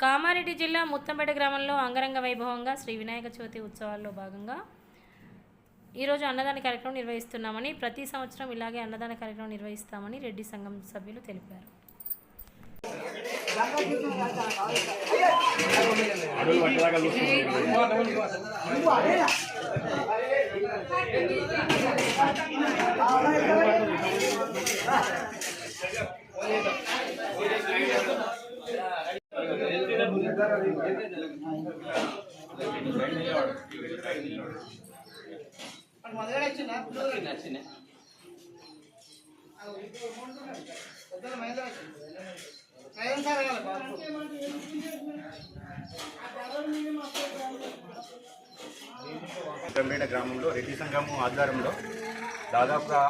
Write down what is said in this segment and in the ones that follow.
కామారెడ్డి జిల్లా ముత్తంపేట గ్రామంలో అంగరంగ వైభవంగా శ్రీ వినాయక చవితి ఉత్సవాల్లో భాగంగా ఈరోజు అన్నదాన కార్యక్రమం నిర్వహిస్తున్నామని ప్రతి సంవత్సరం ఇలాగే అన్నదాన కార్యక్రమం నిర్వహిస్తామని రెడ్డి సంఘం సభ్యులు తెలిపారు. గంబేట గ్రామంలో రెడ్డి సంఘం ఆధ్వర్యంలో దాదాపుగా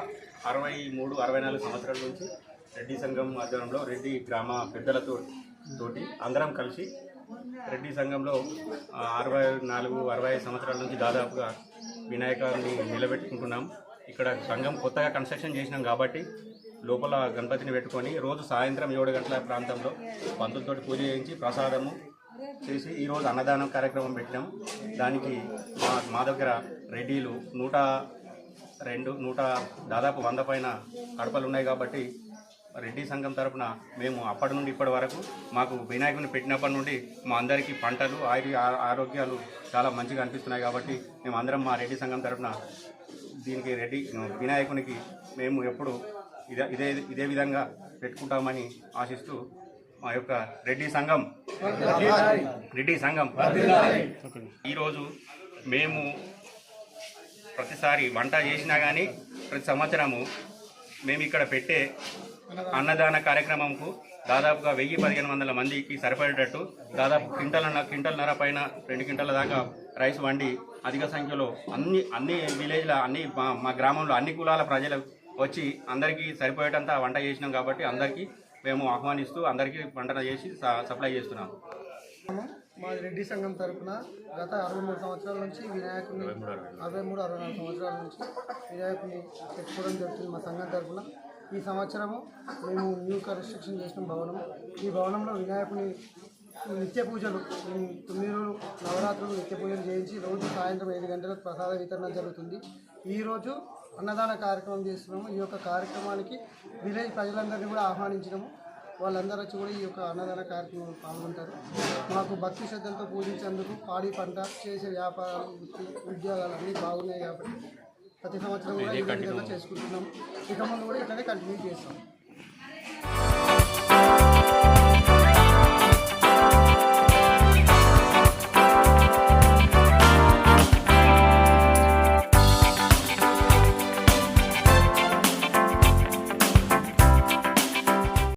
అరవై మూడు అరవై నాలుగు సంవత్సరాల నుంచి రెడ్డి సంఘం ఆధ్వర్యంలో రెడ్డి గ్రామ పెద్దలతో తోటి అందరం కలిసి రెడ్డి సంఘంలో అరవై నాలుగు అరవై సంవత్సరాల నుంచి దాదాపుగా వినాయకుడిని నిలబెట్టుకుంటున్నాం. ఇక్కడ సంఘం కొత్తగా కన్స్ట్రక్షన్ చేసినాం కాబట్టి లోపల గణపతిని పెట్టుకొని రోజు సాయంత్రం ఏడు గంటల ప్రాంతంలో పంతులతో పూజ చేయించి ప్రసాదము చేసి ఈరోజు అన్నదానం కార్యక్రమం పెట్టినాం దానికి మా మా దగ్గర రెడ్డీలు నూట రెండు నూట దాదాపు వంద పైన కడపలు ఉన్నాయి కాబట్టి రెడ్డి సంఘం తరపున మేము అప్పటి నుండి ఇప్పటి వరకు మాకు వినాయకుని పెట్టినప్పటి నుండి మా అందరికీ పంటలు ఆయుర్ ఆ- ఆరోగ్యాలు చాలా మంచిగా అనిపిస్తున్నాయి కాబట్టి మేము అందరం మా రెడ్డి సంఘం తరపున దీనికి రెడ్డి వినాయకునికి మేము ఎప్పుడు ఇదే ఇదే ఇదే విధంగా పెట్టుకుంటామని ఆశిస్తూ మా యొక్క రెడ్డి సంఘం రెడ్డి సంఘం. ఈరోజు మేము ప్రతిసారి వంట చేసినా కానీ ప్రతి సంవత్సరము మేము ఇక్కడ పెట్టే అన్నదాన కార్యక్రమంకు దాదాపుగా వెయ్యి పదిహేను వందల మందికి సరిపడేటట్టు దాదాపు క్వింటల్ క్వింటల్నర పైన రెండు క్వింటల దాకా రైస్ వండి అధిక సంఖ్యలో అన్ని అన్ని విలేజ్ల అన్ని మా మా గ్రామంలో అన్ని కులాల ప్రజలు వచ్చి అందరికీ సరిపోయేటంత వంట చేసినాం కాబట్టి అందరికీ మేము ఆహ్వానిస్తూ అందరికీ వంట చేసి సప్లై చేస్తున్నాం. మా రెడ్డి సంఘం తరపున గత అరవై మూడు సంవత్సరాల నుంచి వినాయకుని అరవై మూడు అరవై నాలుగు. సంవత్సరాల నుంచి వినాయకుని పెట్టుకోవడం జరుగుతుంది మా సంఘం తరపున. ఈ సంవత్సరము మేము న్యూ కన్స్ట్రక్షన్ చేసిన భవనం ఈ భవనంలో వినాయకుని నిత్య పూజలు తొమ్మిది రోజులు నవరాత్రులు నిత్య పూజలు చేయించి రోజు సాయంత్రం ఐదు గంటలకు ప్రసాద వితరణ జరుగుతుంది. ఈరోజు అన్నదాన కార్యక్రమం చేస్తున్నాము. ఈ యొక్క కార్యక్రమానికి విలేజ్ ప్రజలందరినీ కూడా ఆహ్వానించినాము. వాళ్ళందరూ వచ్చి కూడా ఈ యొక్క అన్నదాన కార్యక్రమంలో పాల్గొంటారు. మాకు భక్తి శ్రద్ధలతో పూజించేందుకు పాడి పంట చేసే వ్యాపారాలు వృత్తి ఉద్యోగాలు అన్నీ బాగున్నాయి కాబట్టి ప్రతి సంవత్సరం కూడా చేసుకుంటున్నాం. ఇక ముందు కూడా ఇట్లనే కంటిన్యూ చేస్తాం.